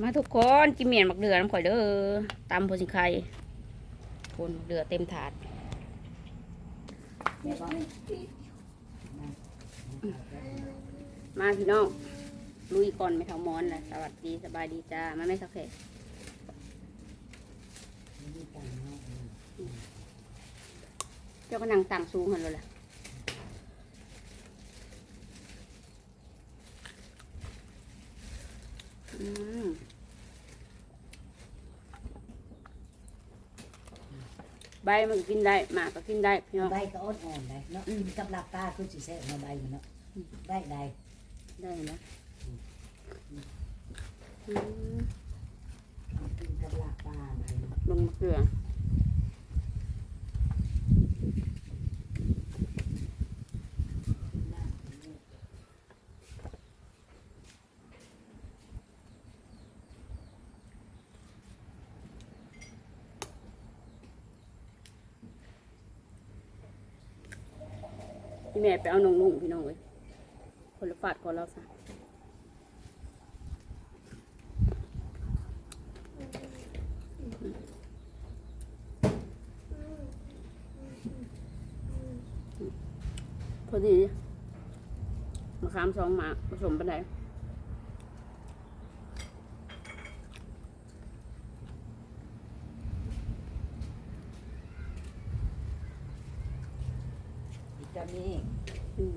มาทุกคนกินเมียนมักเดือน้ำข่อยเด้อตำโพสิไข่คนมักเดือเต็มถาดมาพี่น้องลุยก่อนไม่เท่ามอนแหละสวัสดีสบายดีจ้ามาไม่สักแค่เจ้าก็นั่งต่างสูงกันเลยล่ะอืม ใบมันก็กินได้หมากก็กินได้พี่น้อง ใบก็อ่อนอ่อนๆได้เนาะกินกับลาบปลาคือสิแซ่บมาใบมันเนาะได้ได้ได้นะอืมกินกับลาบปลาใบมันลงมะเขือ พี่แม่ไปเอานงนุ่งพี่น้องเลยคนละฝาดก่อนเราซะพอดีมะขามสองหมากผสมไปไหน ใดวิตามินอืม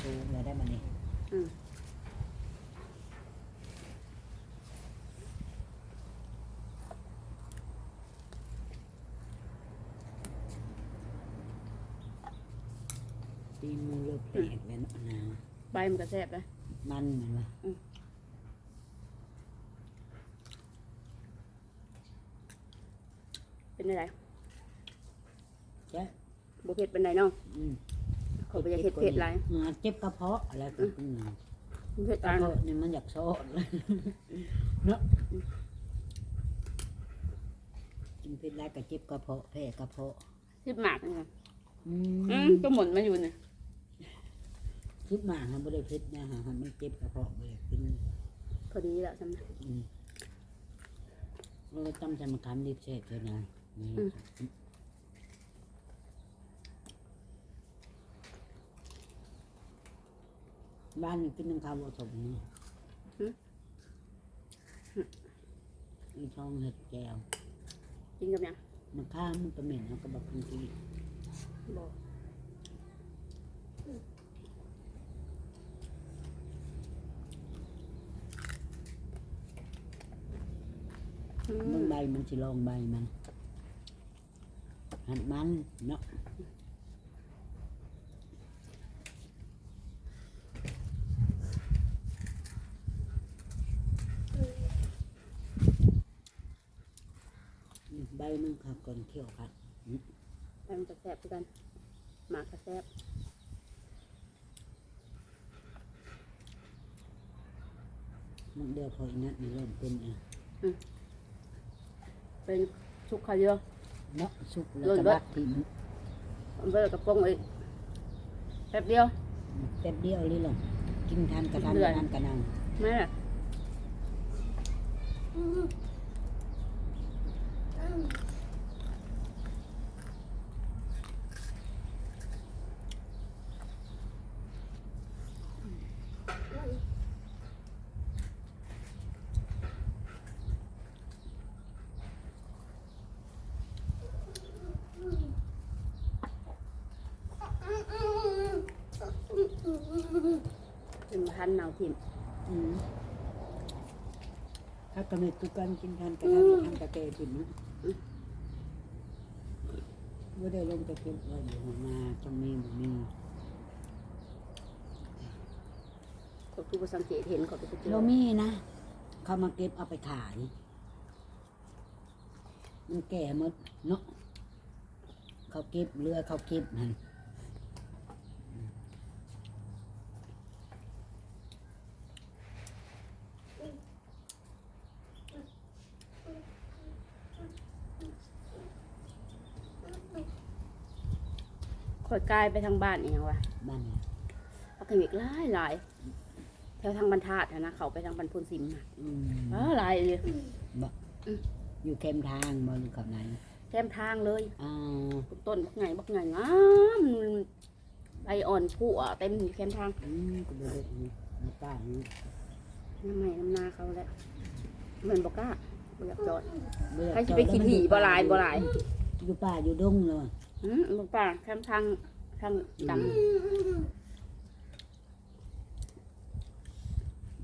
สูงเลยได้มานี่อืมตีมือเลิกแตกแล้วเนาะนะใบมันก็แซ่บเลยมันเหมือนว่าเป็นอะไร จ้ะบุเผ็ดเป็นไรเนาะอืมเขาไปอยากเผ็ดเผ็ดไรอ่าเจ็บกระเพาะอะไรก็อืมเผ็ดกอัระนเพาะนี่มันอยากโซดเลยเนาะกินเผ็ดไรก็เจ็บกระเพาะแพ้กระเพาะสิบหมากนี่ค่ะอือืมมก็หมุนมาอยู่เนี่ยคิดมากฮะไม่ได้เผ็ดนะฮะมันเจ็บกระเพาะไม่ได้กินพอดีแล้วสำนักอืมเราต้องจะมาทำรีบเสร็จเลยนะนี่อืม บ้านนี่กินน้ำข้าวผสมนี่อีช่องเห็ดแก้วกินกับยังมันข้ามมันก็เหม็นแล้วก็บอกบางทีบอกเมื่อใบมันสิลองใบมันหันมันเนาะใบ มันขับก่อนเที่ยวครับใบมันจะแซ่บด้วยกันหมากก็แซ่บมันเดียวพออีนัดนี่เริ่มเป็นอะเป็นชุกข้าวเยอะ เนาะสุกแล้วโดนก็เบิด บักทิมมันเบิดกระป๋องอีกแป๊บเดียว แป๊บเดียวเลยหรอกินทานกระทานเดืกอน ระทานกระนังแม่เป็นพันหนาวทิมอืมถ้ากระเม็ดตุกันกินทานกระทานกระทานกระเกยปิ่นนะว่าได้ลงจะเก็บไว้อยู่หัวหน้าจังมีบ่มีเขาคือบ่สังเกตเห็นเขาไปเจอบ่มีนะ เขามาเก็บเอาไปขาย มันแก่หมดเนาะเขาเก็บเรือเขาเก็บนั่น กลายไปทางบ้านเองวะบ้านเนี่ยพักกิวิกหลายหลายแถวทางบรรทัดอะนะเขาไปทางบรรพุนสิมน่ะอืมอ้าหลายเลยบ่อยู่เข้มทางบ่อยู่กับไหนแคมทางเลยอ่าต้นบักไงบักไงงามใบอ่อนผู้อะเต็มอยู่แคมทางอืมก็บ่ได้มาป้านี่น้ำใหม่น้ำนาเขาแหล้วเหมือนบอกกล้าบ่อยากจอดบ่อยากใครสิไปขี้ถี่บ่หลายบ่หลายอยู่ป่าอยู่ดงเลยอืมบอกป่าแคมทาง ทางด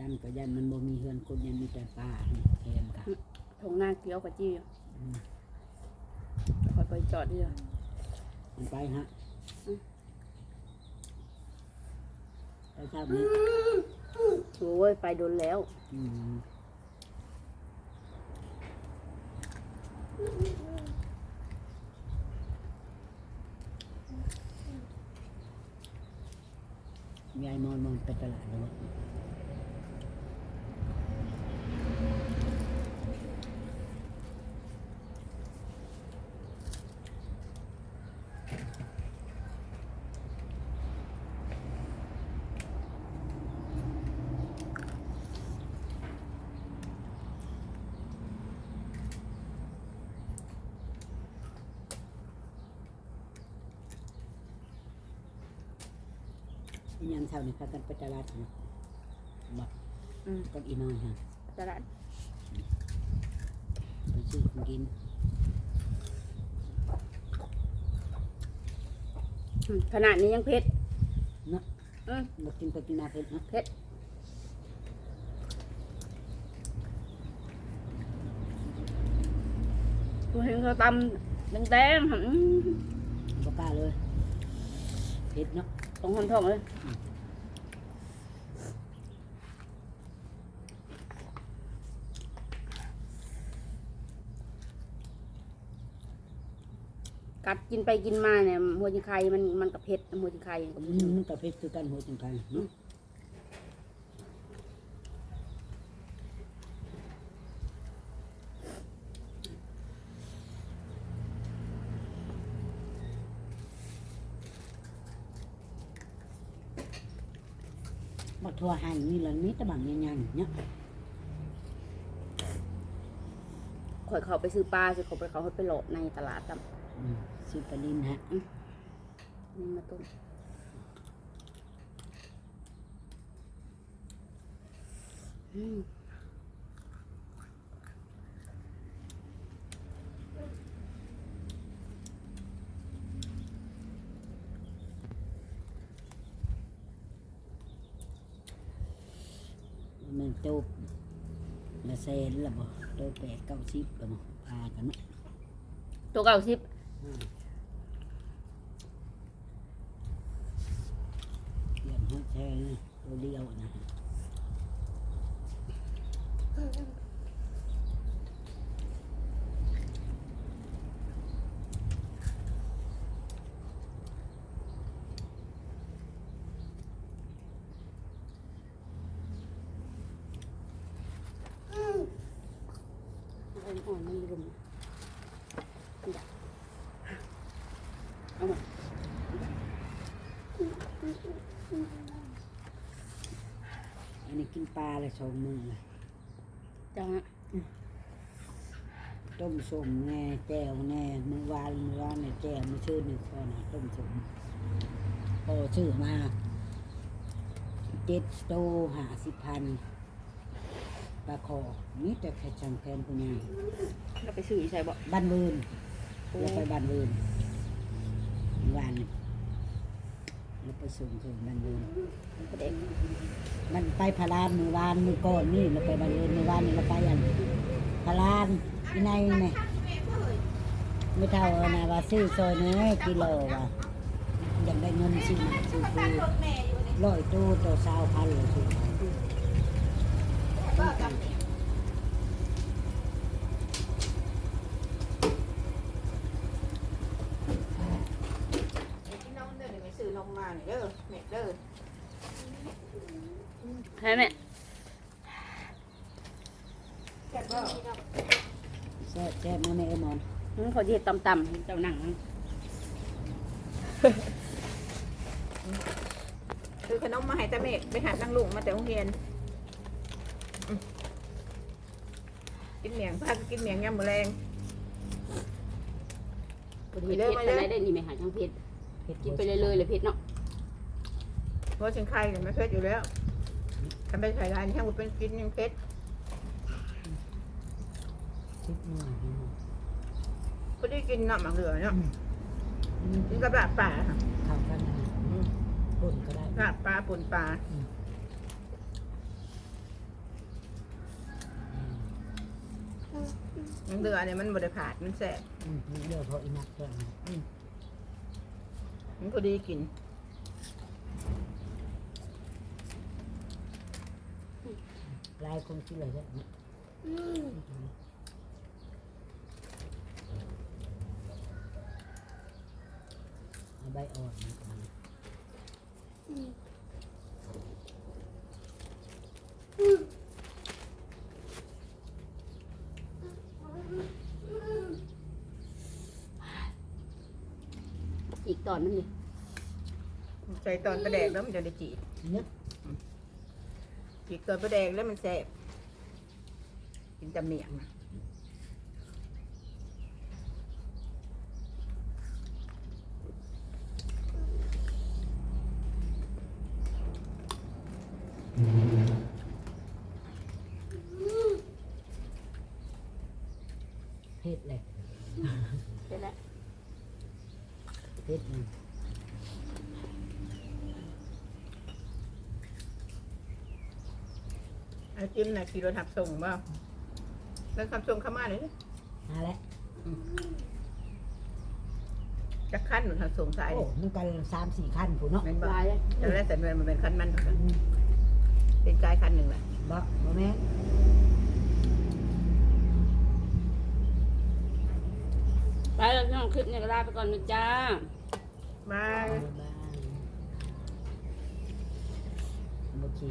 ดำก็ยันมันบ่มีเฮือนคนยันมีแต่ป่าเข้มค่ะำทงหน้าเกี้ยวกับจี้อืมคอยไปจอดเดียวมันไปฮะอืมไปเช้านี้โอ้ยไปโดนแล้ว อืม ยายม อนมอนไปตลาดแล้วบ่ยามเช้านี่พากันไปตลาดเนาะบอกอืมกับอีน้อยฮะตลาดไปซื้อของกินอืมขนาดนี้ยังเพชรเนาะอืมมากินไปกินมาเผ็ดเนาะเพชรกูเห็นเขาตำแดงๆอืมบ่กล้าเลยเผ็ดเนาะ ตรงคนทองเลยกัดกินไปกินมาเนี่ยหัวจิงไข่มันมันกับเผ็ดหัวจิงไข่กับ อืมมันก็เผ็ดคือกันหัวจังไคเนาะ บักทั่วหั่นนี่ละมีแต่บางยังๆเนาะข่อยเขาไปซื้อปลาซื้อเขาไปเขาไปโหลดในตลาดจอืมซื้อปลาลินฮะำนี่มาต้มอืม โตบละแสนละบ่โตแปดเก้าสิบละบ่พากันเนาะตัวเก่าสิบเลี้ยงหัวแช่นะตัวเดียวนะฮะ อ่อนๆมันรุมเอามา อันนี้กินป ลาเลยสองมือเลยจังฮะต้มส้มแน่แจ่วแน่มือวานมือวานเนี่ยแจ่วมือชื่อหนึ่งคนนะต้มส้มพอชื่อมาเจ็ดโตห้าสิบพันปลาคอนี่แต่แค่ชังแคนคุณยายเราไปซื้ออีใส่บ่บ้านเวิร์นเราไปบ้านเวิร์นมือวาน นี่เราไปส่งถึงบ้านเวิร์นประเด็นมันไปพารานมือวานมือก่อนนี่เราไปบ้านเวิร์นมือวานนี่เราไปอันพารานที่ในนี่ไม่เท่านะว่าซื้อซอยนื้กิโลว่ะอยากได้เงินซื้อมาซื้อคือร้อยตู้ต่อสาวพันเลยซื้อมา พี่น้องเด้อเดี๋ยวไปซื้อนมมาหน่อยเด้อแม่เด้อ ใช่ไหมแซ่บบ่แซ่บแซ่บมาแม่เอ้ยหมอนมันเขาจะเห็ดต่ำๆเจ้าหนังมันซื้อขนมมมาให้ตาเมกไปหาตั้งลุงมาแต่โรงเรียนอืมกินเมียงพากินเมียงยำมะแรงเผ็ดเผ็ดไปไหนได้นี่ไม่หาช่างเผ็ดเผ็ดกินไปเลยเลยเลยเผ็ดเนาะเพราะชิงไข่เนี่ยไม่เผ็ดอยู่แล้ว ทำเป็นไข่ลานช่างมันเป็นกินยังเผ็ดชิดหน่อยก็ได้กินน้ำหมักเหลือเนาะอืมกินกับลาบปลาค่ะเข้ากันนะอืมปุ่นก็ได้ลาบปลาป่นปลายังเหลือเนี่ยมันบไดผาดมันแสบอืมนี่เดี๋ยวพออีนักเพื่อนมันก็ดีกิน ลายคงชื่ออะไรเนี่ยเอาใบอ่อนมาก่อนอีกตอนนึงดิ ใส่ตอนประแดกแล้วมันจะได้จีดนึก จีดตอนประแดกแล้วมันแสบกินแต่เมียงนะเผ็ดเลยเผ็ดแล้วเผ็ด อาจิ้มนะขี่รถหับส่งบ้าแล้วคำบส่งเข้ามาเลยนะมาแล้วจะขั้นหนุนหับส่งสายโอ้มันกันสามสี่ขั้นผู้เนาะเป็นบ่จะแรกแตงเวนมันเป็นขั้นมันเท่ากันเป็นกายขั้นหนึ่งแหละบ่บ่แม่ไปแล้วพี่น้องคลิปเนี้ยก็ลาไปก่อนนะจ้าบาย